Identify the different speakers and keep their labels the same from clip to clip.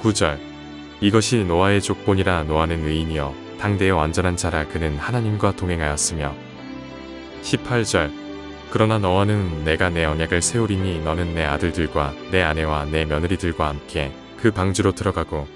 Speaker 1: 9절. 이것이 노아의 족본이라 노아는 의인이여 당대의 완전한 자라 그는 하나님과 동행하였으며. 18절. 그러나 너와는 내가 내 언약을 세우리니 너는 내 아들들과 내 아내와 내 며느리들과 함께 그 방주로 들어가고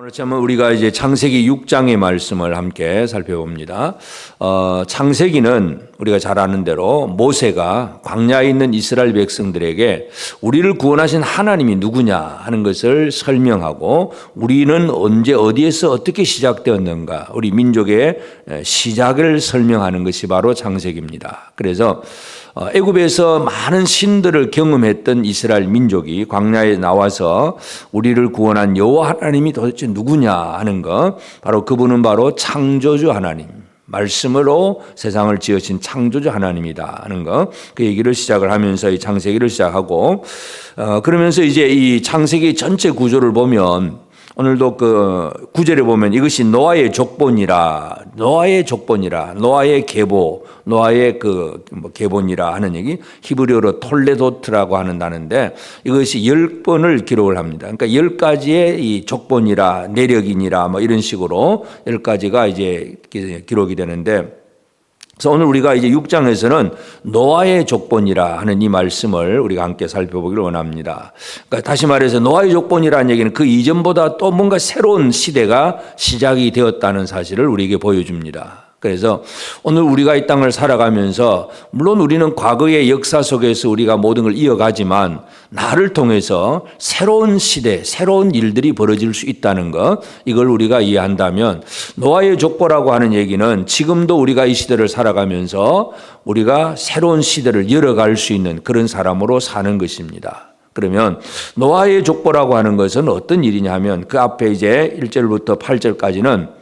Speaker 2: 오늘 참 우리가 이제 창세기 6장의 말씀을 함께 살펴봅니다. 어, 창세기는 우리가 잘 아는 대로 모세가 광야에 있는 이스라엘 백성들에게 우리를 구원하신 하나님이 누구냐 하는 것을 설명하고 우리는 언제 어디에서 어떻게 시작되었는가 우리 민족의 시작을 설명하는 것이 바로 창세기입니다. 그래서 어, 애굽에서 많은 신들을 경험했던 이스라엘 민족이 광야에 나와서 우리를 구원한 여호와 하나님이 도대체 누구냐 하는 것 바로 그분은 바로 창조주 하나님 말씀으로 세상을 지으신 창조주 하나님이다 하는 것그 얘기를 시작을 하면서 이 창세기를 시작하고 어, 그러면서 이제 이 창세기 전체 구조를 보면 오늘도 그 구절에 보면 이것이 노아의 족본이라 노아의 족본이라 노아의 계보 노아의 그 뭐 계본이라 하는 얘기 히브리어로 톨레도트라고 하는 단어인데 이것이 열 번을 기록을 합니다. 그러니까 열 가지의 이 족본이라 내력이니라 뭐 이런 식으로 열 가지가 이제 기록이 되는데 그래서 오늘 우리가 이제 6장에서는 노아의 족본이라 하는 이 말씀을 우리가 함께 살펴보기를 원합니다. 그러니까 다시 말해서 노아의 족본이라는 얘기는 그 이전보다 또 뭔가 새로운 시대가 시작이 되었다는 사실을 우리에게 보여줍니다. 그래서 오늘 우리가 이 땅을 살아가면서 물론 우리는 과거의 역사 속에서 우리가 모든 걸 이어가지만 나를 통해서 새로운 시대, 새로운 일들이 벌어질 수 있다는 것 이걸 우리가 이해한다면 노아의 족보라고 하는 얘기는 지금도 우리가 이 시대를 살아가면서 우리가 새로운 시대를 열어갈 수 있는 그런 사람으로 사는 것입니다. 그러면 노아의 족보라고 하는 것은 어떤 일이냐 하면 그 앞에 이제 1절부터 8절까지는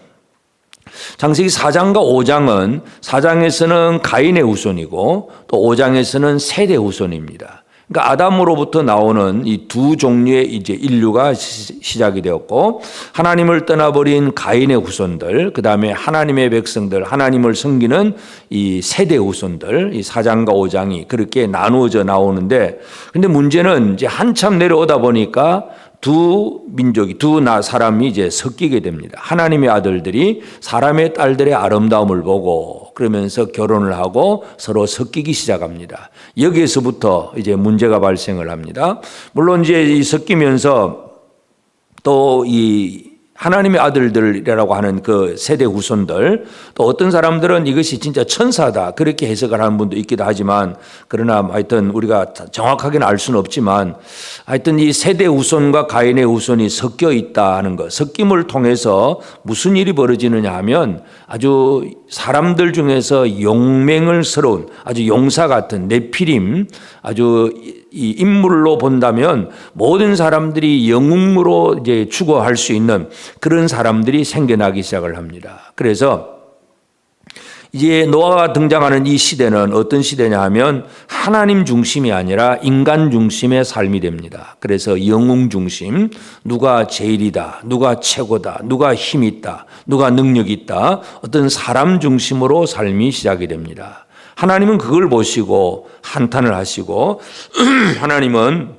Speaker 2: 창세기 4장과 5장은 4장에서는 가인의 후손이고 또 5장에서는 세대 후손입니다. 그러니까 아담으로부터 나오는 이 두 종류의 이제 인류가 시작이 되었고 하나님을 떠나버린 가인의 후손들, 그 다음에 하나님의 백성들, 하나님을 섬기는 이 세대 후손들, 이 4장과 5장이 그렇게 나누어져 나오는데 근데 문제는 이제 한참 내려오다 보니까 두 민족이 두 나 사람이 이제 섞이게 됩니다. 하나님의 아들들이 사람의 딸들의 아름다움을 보고 그러면서 결혼을 하고 서로 섞이기 시작합니다. 여기에서부터 이제 문제가 발생을 합니다. 물론 이제 섞이면서 또이 하나님의 아들들이라고 하는 그 세대 후손들 또 어떤 사람들은 이것이 진짜 천사다 그렇게 해석을 하는 분도 있기도 하지만 그러나 하여튼 우리가 정확하게는 알 수는 없지만 하여튼 이 세대 후손과 가인의 후손이 섞여 있다 하는 것 섞임을 통해서 무슨 일이 벌어지느냐 하면 아주 사람들 중에서 용맹을스러운 아주 용사 같은 네피림 아주 이 인물로 본다면 모든 사람들이 영웅으로 이제 추구할 수 있는 그런 사람들이 생겨나기 시작을 합니다. 그래서 이제 노아가 등장하는 이 시대는 어떤 시대냐 하면 하나님 중심이 아니라 인간 중심의 삶이 됩니다. 그래서 영웅 중심, 누가 제일이다, 누가 최고다, 누가 힘 있다, 누가 능력 있다, 어떤 사람 중심으로 삶이 시작이 됩니다. 하나님은 그걸 보시고 한탄을 하시고 하나님은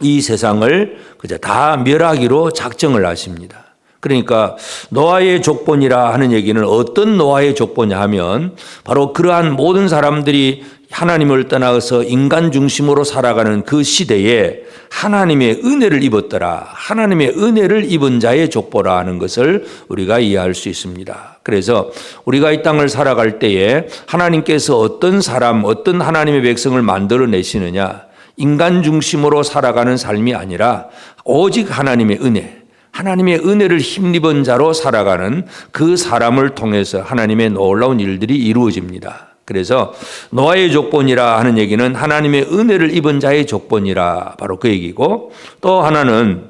Speaker 2: 이 세상을 그저 다 멸하기로 작정을 하십니다. 그러니까 노아의 족본이라 하는 얘기는 어떤 노아의 족보냐 하면 바로 그러한 모든 사람들이 하나님을 떠나서 인간 중심으로 살아가는 그 시대에 하나님의 은혜를 입었더라. 하나님의 은혜를 입은 자의 족보라 하는 것을 우리가 이해할 수 있습니다. 그래서 우리가 이 땅을 살아갈 때에 하나님께서 어떤 사람, 어떤 하나님의 백성을 만들어 내시느냐. 인간 중심으로 살아가는 삶이 아니라 오직 하나님의 은혜, 하나님의 은혜를 힘입은 자로 살아가는 그 사람을 통해서 하나님의 놀라운 일들이 이루어집니다. 그래서 노아의 족본이라 하는 얘기는 하나님의 은혜를 입은 자의 족본이라 바로 그 얘기고 또 하나는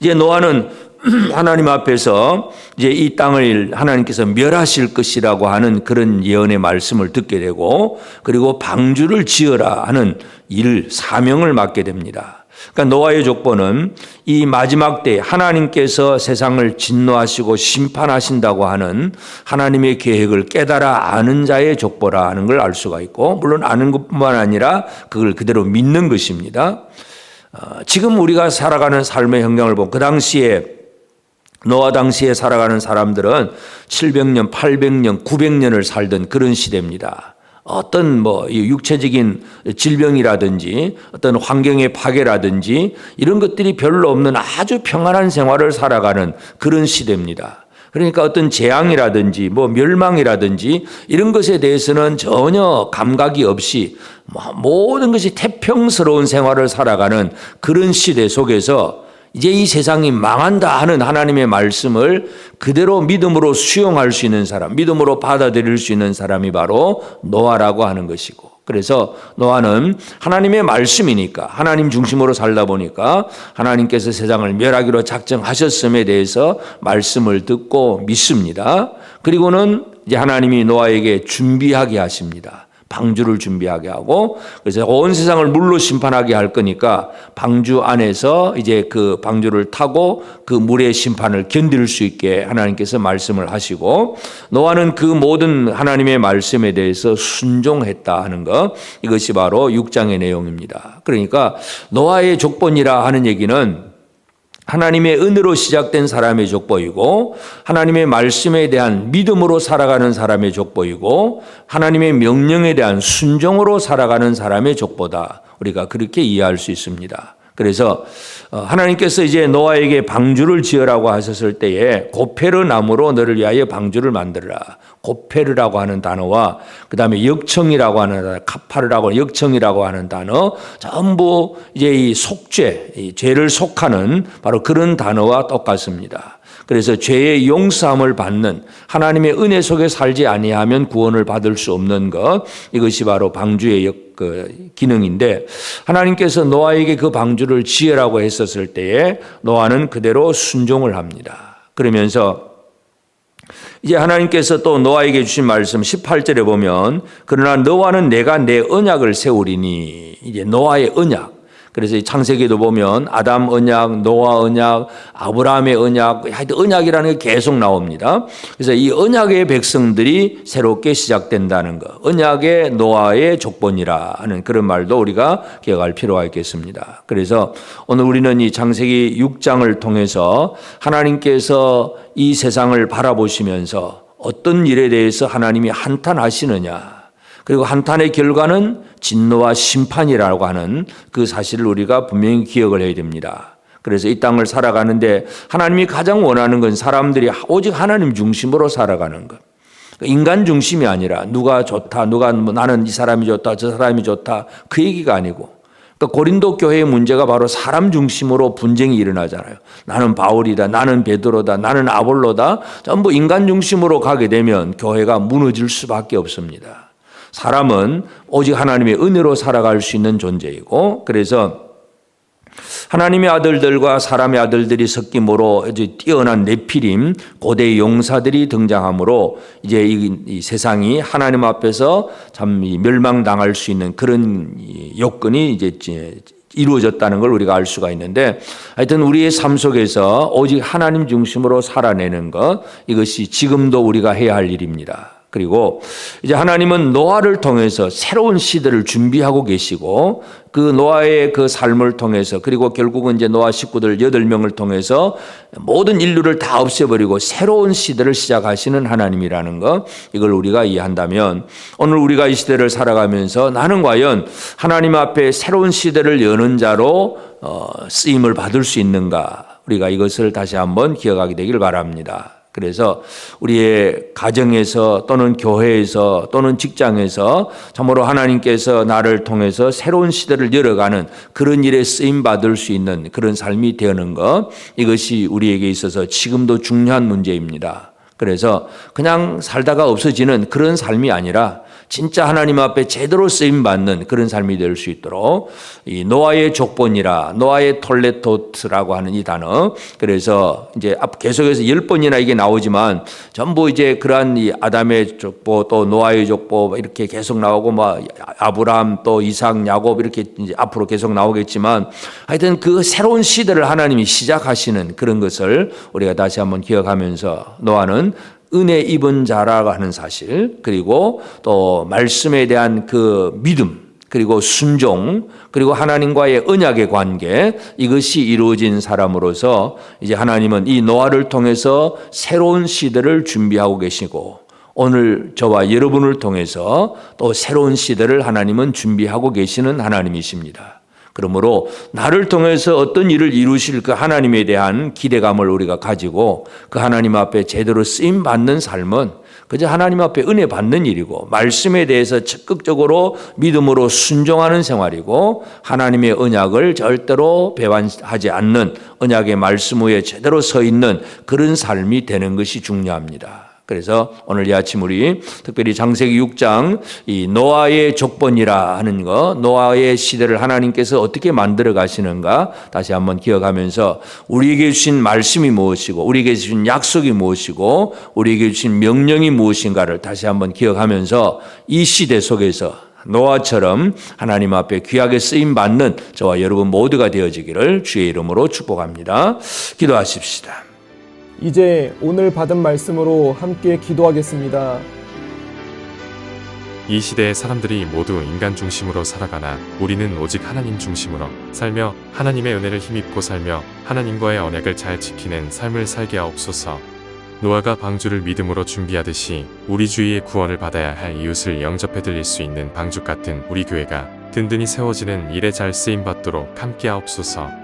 Speaker 2: 이제 노아는 하나님 앞에서 이제 이 땅을 하나님께서 멸하실 것이라고 하는 그런 예언의 말씀을 듣게 되고 그리고 방주를 지어라 하는 일 사명을 맡게 됩니다. 그러니까 노아의 족보는 이 마지막 때 하나님께서 세상을 진노하시고 심판하신다고 하는 하나님의 계획을 깨달아 아는 자의 족보라 하는 걸 알 수가 있고 물론 아는 것뿐만 아니라 그걸 그대로 믿는 것입니다. 어, 지금 우리가 살아가는 삶의 현장을 보면 그 당시에 노아 당시에 살아가는 사람들은 700년, 800년, 900년을 살던 그런 시대입니다. 어떤 뭐이 육체적인 질병이라든지 어떤 환경의 파괴라든지 이런 것들이 별로 없는 아주 평안한 생활을 살아가는 그런 시대입니다. 그러니까 어떤 재앙이라든지 뭐 멸망이라든지 이런 것에 대해서는 전혀 감각이 없이 뭐 모든 것이 태평스러운 생활을 살아가는 그런 시대 속에서 이제 이 세상이 망한다 하는 하나님의 말씀을 그대로 믿음으로 수용할 수 있는 사람, 믿음으로 받아들일 수 있는 사람이 바로 노아라고 하는 것이고. 그래서 노아는 하나님의 말씀이니까 하나님 중심으로 살다 보니까 하나님께서 세상을 멸하기로 작정하셨음에 대해서 말씀을 듣고 믿습니다. 그리고는 이제 하나님이 노아에게 준비하게 하십니다. 방주를 준비하게 하고 그래서 온 세상을 물로 심판하게 할 거니까 방주 안에서 이제 그 방주를 타고 그 물의 심판을 견딜 수 있게 하나님께서 말씀을 하시고 노아는 그 모든 하나님의 말씀에 대해서 순종했다 하는 것 이것이 바로 6장의 내용입니다. 그러니까 노아의 족본이라 하는 얘기는 하나님의 은혜로 시작된 사람의 족보이고 하나님의 말씀에 대한 믿음으로 살아가는 사람의 족보이고 하나님의 명령에 대한 순종으로 살아가는 사람의 족보다 우리가 그렇게 이해할 수 있습니다. 그래서 어, 하나님께서 이제 노아에게 방주를 지으라고 하셨을 때에 고페르 나무로 너를 위하여 방주를 만들라. 고페르라고 하는 단어와 그 다음에 역청이라고 하는 단어, 카파르라고 하는 역청이라고 하는 단어 전부 이제 이 속죄, 이 죄를 속하는 바로 그런 단어와 똑같습니다. 그래서 죄의 용서함을 받는 하나님의 은혜 속에 살지 아니하면 구원을 받을 수 없는 것 이것이 바로 방주의 역, 그 기능인데 하나님께서 노아에게 그 방주를 지으라고 했었을 때에 노아는 그대로 순종을 합니다. 그러면서 이제 하나님께서 또 노아에게 주신 말씀 18절에 보면 그러나 너와는 내가 내 언약을 세우리니 이제 노아의 언약 그래서 이 창세기도 보면 아담 언약, 노아 언약, 아브라함의 언약, 하여튼 언약이라는 게 계속 나옵니다. 그래서 이 언약의 백성들이 새롭게 시작된다는 것. 언약의 노아의 족본이라 하는 그런 말도 우리가 기억할 필요가 있겠습니다. 그래서 오늘 우리는 이 창세기 6장을 통해서 하나님께서 이 세상을 바라보시면서 어떤 일에 대해서 하나님이 한탄하시느냐. 그리고 한탄의 결과는 진노와 심판이라고 하는 그 사실을 우리가 분명히 기억을 해야 됩니다. 그래서 이 땅을 살아가는데 하나님이 가장 원하는 건 사람들이 오직 하나님 중심으로 살아가는 것. 인간 중심이 아니라 누가 좋다, 누가 뭐 나는 이 사람이 좋다, 저 사람이 좋다 그 얘기가 아니고 그러니까 고린도 교회의 문제가 바로 사람 중심으로 분쟁이 일어나잖아요. 나는 바울이다, 나는 베드로다, 나는 아볼로다 전부 인간 중심으로 가게 되면 교회가 무너질 수밖에 없습니다. 사람은 오직 하나님의 은혜로 살아갈 수 있는 존재이고 그래서 하나님의 아들들과 사람의 아들들이 섞임으로 이제 뛰어난 네피림 고대 용사들이 등장함으로 이제 이, 이 세상이 하나님 앞에서 참 멸망당할 수 있는 그런 요건이 이제 이루어졌다는 걸 우리가 알 수가 있는데 하여튼 우리의 삶 속에서 오직 하나님 중심으로 살아내는 것 이것이 지금도 우리가 해야 할 일입니다. 그리고 이제 하나님은 노아를 통해서 새로운 시대를 준비하고 계시고 그 노아의 그 삶을 통해서 그리고 결국은 이제 노아 식구들 여덟 명을 통해서 모든 인류를 다 없애버리고 새로운 시대를 시작하시는 하나님이라는 것 이걸 우리가 이해한다면 오늘 우리가 이 시대를 살아가면서 나는 과연 하나님 앞에 새로운 시대를 여는 자로 어, 쓰임을 받을 수 있는가 우리가 이것을 다시 한번 기억하게 되길 바랍니다. 그래서 우리의 가정에서 또는 교회에서 또는 직장에서 참으로 하나님께서 나를 통해서 새로운 시대를 열어가는 그런 일에 쓰임 받을 수 있는 그런 삶이 되는 것 이것이 우리에게 있어서 지금도 중요한 문제입니다. 그래서 그냥 살다가 없어지는 그런 삶이 아니라 진짜 하나님 앞에 제대로 쓰임 받는 그런 삶이 될 수 있도록 이 노아의 족본이라 노아의 톨레토트라고 하는 이 단어. 그래서 이제 앞 계속해서 열 번이나 이게 나오지만 전부 이제 그러한 이 아담의 족보 또 노아의 족보 이렇게 계속 나오고 뭐 아브라함 또 이삭 야곱 이렇게 이제 앞으로 계속 나오겠지만 하여튼 그 새로운 시대를 하나님이 시작하시는 그런 것을 우리가 다시 한번 기억하면서 노아는 은혜 입은 자라고 하는 사실 그리고 또 말씀에 대한 그 믿음 그리고 순종, 그리고 하나님과의 언약의 관계, 이것이 이루어진 사람으로서 이제 하나님은 이 노아를 통해서 새로운 시대를 준비하고 계시고, 오늘 저와 여러분을 통해서 또 새로운 시대를 하나님은 준비하고 계시는 하나님이십니다. 그러므로 나를 통해서 어떤 일을 이루실 그 하나님에 대한 기대감을 우리가 가지고 그 하나님 앞에 제대로 쓰임 받는 삶은 그저 하나님 앞에 은혜 받는 일이고 말씀에 대해서 적극적으로 믿음으로 순종하는 생활이고 하나님의 언약을 절대로 배반하지 않는 언약의 말씀 위에 제대로 서 있는 그런 삶이 되는 것이 중요합니다. 그래서 오늘 이 아침 우리 특별히 장세기 6장 이 노아의 족본이라 하는 거, 노아의 시대를 하나님께서 어떻게 만들어 가시는가 다시 한번 기억하면서 우리에게 주신 말씀이 무엇이고 우리에게 주신 약속이 무엇이고 우리에게 주신 명령이 무엇인가를 다시 한번 기억하면서 이 시대 속에서 노아처럼 하나님 앞에 귀하게 쓰임 받는 저와 여러분 모두가 되어지기를 주의 이름으로 축복합니다. 기도하십시다.
Speaker 3: 이제 오늘 받은 말씀으로 함께 기도하겠습니다.
Speaker 1: 이 시대의 사람들이 모두 인간 중심으로 살아가나 우리는 오직 하나님 중심으로 살며 하나님의 은혜를 힘입고 살며 하나님과의 언약을 잘 지키는 삶을 살게 하옵소서. 노아가 방주를 믿음으로 준비하듯이 우리 주위의 구원을 받아야 할 이웃을 영접해 드릴 수 있는 방주 같은 우리 교회가 든든히 세워지는 일에 잘 쓰임 받도록 함께 하옵소서.